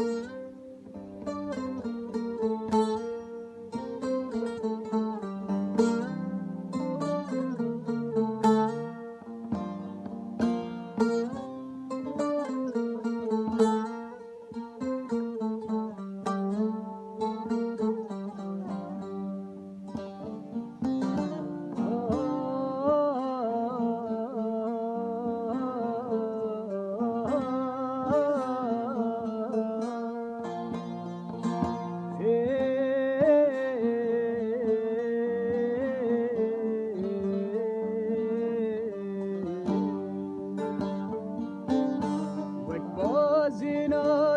Müzik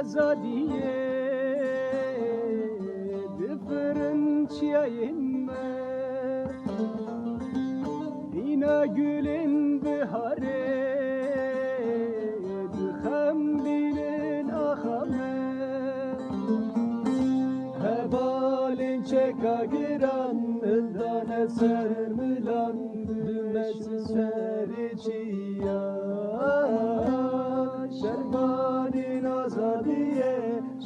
azadiye Diferenciayinme Dina gülün bihare Dükhem bilin ahame. Hebalin çeka giran Ildan eser milan Dümeçi serici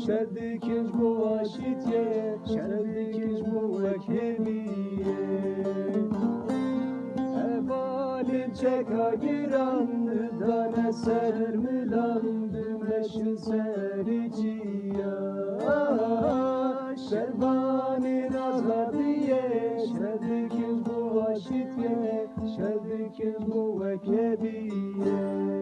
bu aşitiye şer dikiş bu vekemiye Evalin çeka giran dane ser milan dimeşin sericiya Şervanin azadiye şerdikiz bu aşitiye şerdikiz bu vekebiye